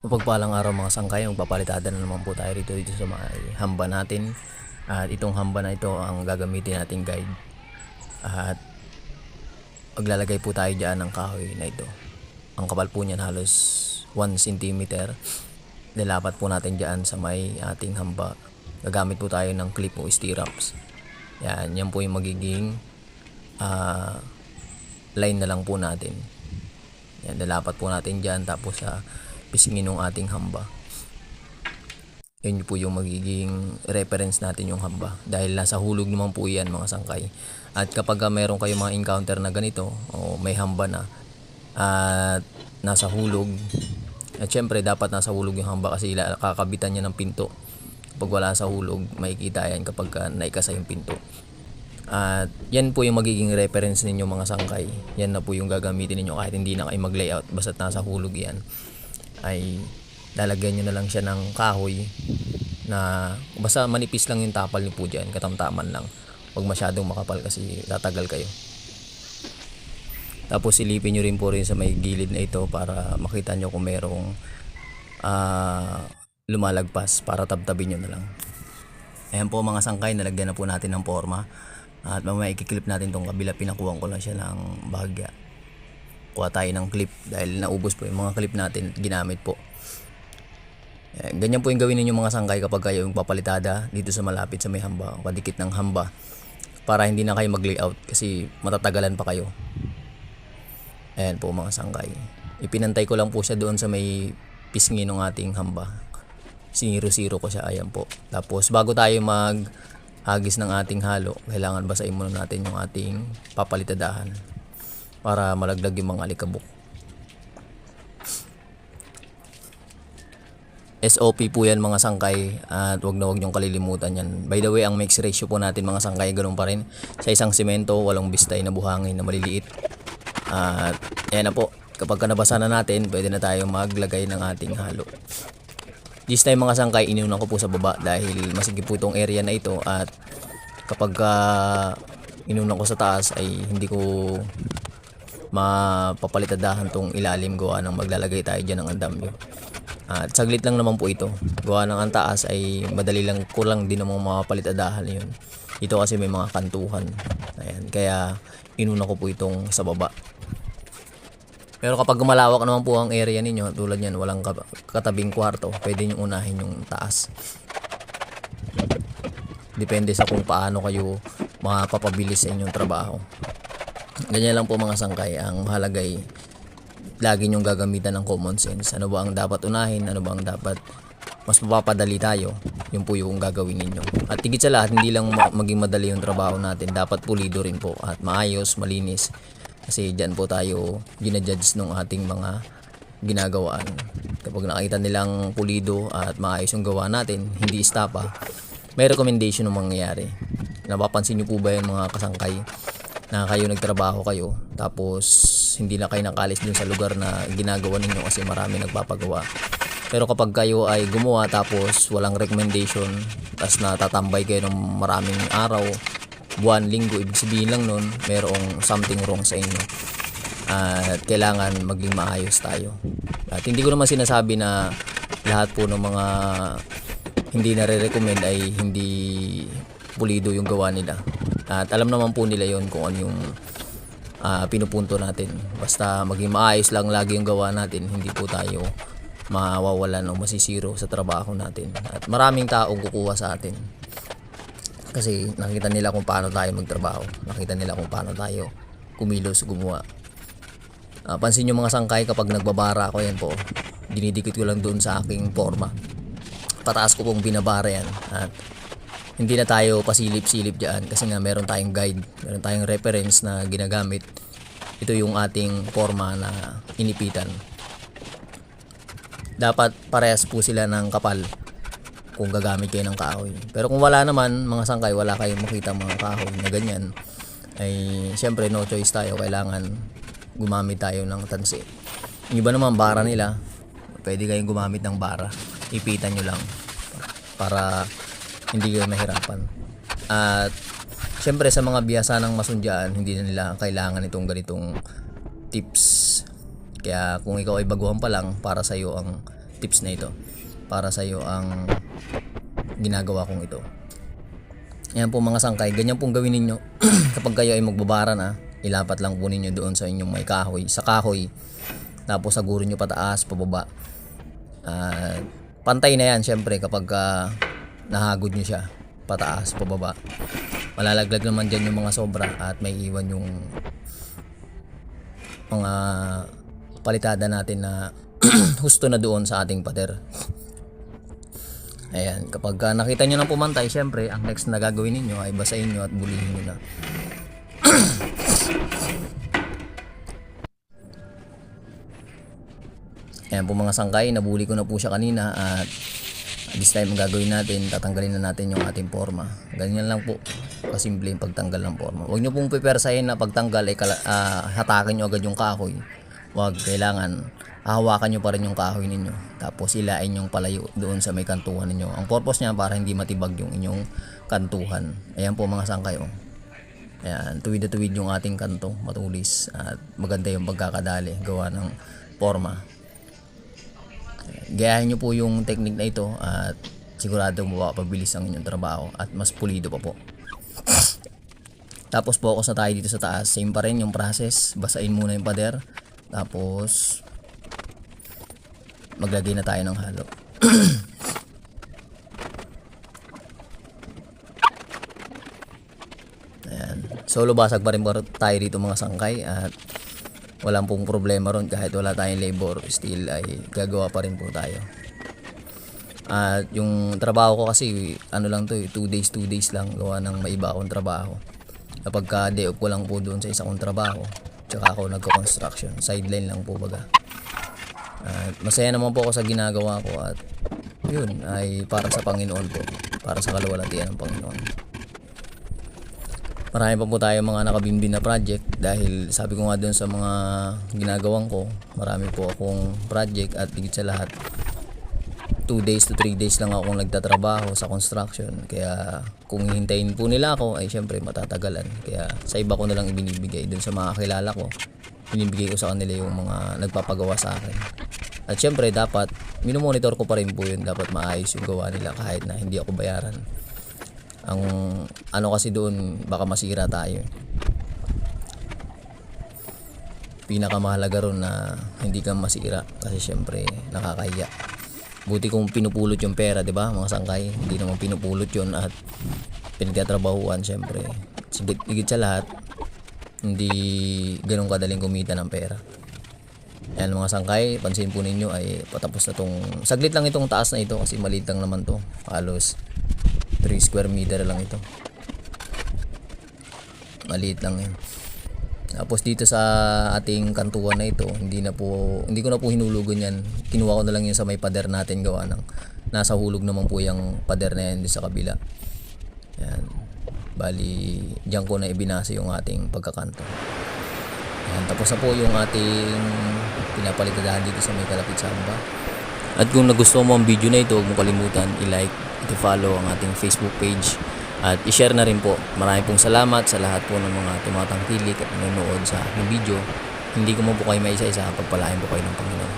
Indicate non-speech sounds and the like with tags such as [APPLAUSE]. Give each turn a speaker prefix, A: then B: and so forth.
A: Mapagpalang araw mga sangkay, magpapalitada na naman po tayo rito dito sa may hamba natin. At itong hamba na ito ang gagamitin nating guide. At maglalagay po tayo dyan ng kahoy na ito. Ang kapal po niyan halos 1 cm. Nilapat po natin dyan sa may ating hamba. Gagamit po tayo ng clip o stirrups. Yan, yan po yung magiging ah, line na lang po natin. Yan, nalapat po natin dyan tapos sa pisingin ng ating hamba. Yan po yung magiging reference natin yung hamba. Dahil nasa hulog naman po yan mga sangkay. At kapag meron kayo mga encounter na ganito o may hamba na at nasa hulog at syempre dapat nasa hulog yung hamba kasi kakabitan niya ng pinto. Kapag wala sa hulog, makikita yan kapag ah, naikasa yung pinto. At yan po yung magiging reference ninyo mga sangkay. Yan na po yung gagamitin ninyo kahit hindi na kayo mag-layout basta't nasa hulog yan. Ay lalagyan nyo na lang siya ng kahoy na basta manipis lang yung tapal niyo po dyan, katamtaman lang. Huwag masyadong makapal kasi tatagal kayo. Tapos silipin nyo rin po rin sa may gilid na ito para makita nyo kung merong ah, lumalagpas para tabtabin nyo na lang. Ayan po mga sangkay, nalagyan na po natin ng forma. At mamaya ikiklip natin tong kabila, pinakuha ko lang siya ng bahagya. Kuha tayo ng clip dahil naubos po yung mga clip natin, ginamit po. Ayan, ganyan po yung gawin ninyo mga sangkay kapag kayo yung papalitada dito sa malapit sa may hamba, o kadikit ng hamba. Para hindi na kayo mag-layout kasi matatagalan pa kayo. Ayan po mga sangkay. Ipinantay ko lang po siya doon sa may pisngi ng ating hamba. Siniro-siro ko siya. Ayan po. Tapos bago tayo mag hagis ng ating halo, kailangan basahin muna natin yung ating papalitadahan para malaglag yung mga alikabok. SOP po yan mga sangkay at wag na wag niyong kalilimutan yan. By the way, ang mix ratio po natin mga sangkay ganun pa rin. Sa isang simento, walong bistay na buhangin na maliliit. At yan na po, kapag ka nabasa na natin, pwede na tayo maglagay ng ating halo. This time mga sangkay, iniunan ko po sa baba dahil masigip po itong area na ito at kapag ka inunan ko sa taas ay hindi ko mapapalitadahan tong ilalim gawa ng maglalagay tayo dyan ng andamyo. At saglit lang naman po ito. Gawa ng ang taas ay madali lang kulang din namang mapapalitadahan yun. Ito kasi may mga kantuhan. Ayan, kaya inuna ko po itong sa baba. Pero kapag malawak naman po ang area ninyo, tulad yan, walang ka- katabing kwarto, pwede nyo unahin yung taas. Depende sa kung paano kayo makapapabilis sa inyong trabaho. Ganyan lang po mga sangkay. Ang mahalagay, lagi nyong gagamitan ng common sense. Ano ba ang dapat unahin? Ano ba ang dapat mas mapapadali tayo? Yun po yung gagawin ninyo. At higit sa lahat, hindi lang ma- maging madali yung trabaho natin. Dapat pulido rin po at maayos, malinis. Kasi dyan po tayo ginajudge ng ating mga ginagawaan. Kapag nakita nilang pulido at maayos yung gawa natin, hindi istapa, may recommendation ng mangyayari. Napapansin nyo po ba yung mga kasangkay na kayo nagtrabaho kayo tapos hindi na kayo nakalis dun sa lugar na ginagawa ninyo kasi marami nagpapagawa. Pero kapag kayo ay gumawa tapos walang recommendation tapos natatambay kayo ng maraming araw, buwan, linggo, ibig sabihin lang nun, merong something wrong sa inyo. At kailangan maging maayos tayo. At hindi ko naman sinasabi na lahat po ng mga hindi nare-recommend ay hindi pulido yung gawa nila. At alam naman po nila yon kung ano yung ah, pinupunto natin. Basta maging maayos lang lagi yung gawa natin, hindi po tayo mawawalan o masisiro sa trabaho natin. At maraming taong kukuha sa atin. Kasi nakita nila kung paano tayo magtrabaho. Nakita nila kung paano tayo kumilos, gumawa. Ah, pansin nyo mga sangkay kapag nagbabara ako yan po. Dinidikit ko lang doon sa aking forma. Pataas ko pong binabara yan. At hindi na tayo pasilip-silip dyan kasi nga meron tayong guide, meron tayong reference na ginagamit. Ito yung ating forma na inipitan. Dapat parehas po sila ng kapal kung gagamit kayo ng kahoy. Pero kung wala naman, mga sangkay, wala kayong makita mga kahoy na ganyan, ay syempre no choice tayo. Kailangan gumamit tayo ng tansi. Yung iba naman, bara nila, pwede kayong gumamit ng bara. Ipitan nyo lang para hindi kayo mahirapan. At syempre sa mga biyasa ng masundyaan, hindi na nila kailangan itong ganitong tips. Kaya kung ikaw ay baguhan pa lang, para sa iyo ang tips na ito para sa iyo ang ginagawa kong ito. Yan po mga sangkay, ganyan pong gawin ninyo [CLEARS THROAT] kapag kayo ay magbabara na, ilapat lang po ninyo doon sa inyong may kahoy, sa kahoy. Tapos saguro nyo pataas, pababa. Ah, pantay na yan syempre kapag ah, nahagod nyo siya, pataas, pababa. Malalaglag naman dyan yung mga sobra at may iwan yung mga palitada natin na [CLEARS THROAT] husto na doon sa ating pader. Ayan, kapag ah, nakita nyo ng pumantay, syempre, ang next na gagawin ninyo ay basahin nyo at bulihin nyo na. [CLEARS THROAT] Ayan po mga sangkay, nabuli ko na po siya kanina at this time gagawin natin, tatanggalin na natin yung ating forma. Ganyan lang po, kasimple yung pagtanggal ng forma. Huwag nyo pong pipersahin na pagtanggal ay kala, ah, hatakin nyo agad yung kahoy. Huwag, kailangan hahawakan nyo pa rin yung kahoy ninyo. Tapos ilain yung palayo doon sa may kantuhan ninyo. Ang purpose niya para hindi matibag yung inyong kantuhan. Ayan po mga sangkay. Oh. Ayan, tuwid na tuwid yung ating kanto, matulis at maganda yung pagkakadali, gawa ng forma. Gayahin nyo po yung technique na ito at sigurado mapapabilis ang inyong trabaho at mas pulido pa po. Tapos focus na tayo dito sa taas. Same pa rin yung process. Basain muna yung pader. Tapos maglagay na tayo ng halo. [CLEARS THROAT] Ayan. Solo basag pa rin tayo dito mga sangkay at walang pong problema ron kahit wala tayong labor still ay gagawa pa rin po tayo. At yung trabaho ko kasi ano lang to 2 days 2 days lang gawa ng maiba akong trabaho. Kapag ka day off ko lang po doon sa isa kong trabaho tsaka ako nagko-construction sideline lang po baga. At masaya naman po ako sa ginagawa ko at yun ay para sa Panginoon po. Para sa kaluwalhatian ng Panginoon. Marami pa po tayo mga nakabimbin na project dahil sabi ko nga doon sa mga ginagawang ko, marami po akong project at higit sa lahat 2 days to 3 days lang akong nagtatrabaho sa construction. Kaya kung hihintayin po nila ako ay syempre matatagalan. Kaya sa iba ko na lang ibinibigay doon sa mga kilala ko. Binibigay ko sa kanila yung mga nagpapagawa sa akin. At syempre dapat minomonitor ko pa rin po yun. Dapat maayos yung gawa nila kahit na hindi ako bayaran. Ang ano kasi doon baka masira tayo. Pinakamahalaga ron na hindi ka masira kasi syempre nakakahiya. Buti kung pinupulot yung pera, 'di ba? Mga sangkay, hindi naman pinupulot 'yon at pinagtatrabahuan syempre. Sigit, higit sa lahat, hindi ganun kadaling kumita ng pera. Ayan mga sangkay, pansin po ninyo ay patapos na tong saglit lang itong taas na ito kasi maliit lang naman to. Halos 3 square meter lang ito. Maliit lang yun. Tapos dito sa ating kantuan na ito, hindi na po hindi ko na po hinulugan yan. Kinuha ko na lang yun sa may pader natin gawa ng nasa hulog naman po yung pader na yan sa kabila. Yan. Bali, diyan ko na ibinasa yung ating pagkakanto. Yan, tapos na po yung ating pinapalitadahan dito sa may kalapit samba. At kung nagustuhan mo ang video na ito, huwag mo kalimutan i-like, i-follow ang ating Facebook page at i-share na rin po. Maraming pong salamat sa lahat po ng mga tumatangkilik at nanonood sa aking video. Hindi ko mo po kayo maisa-isa, pagpalain po kayo ng Panginoon.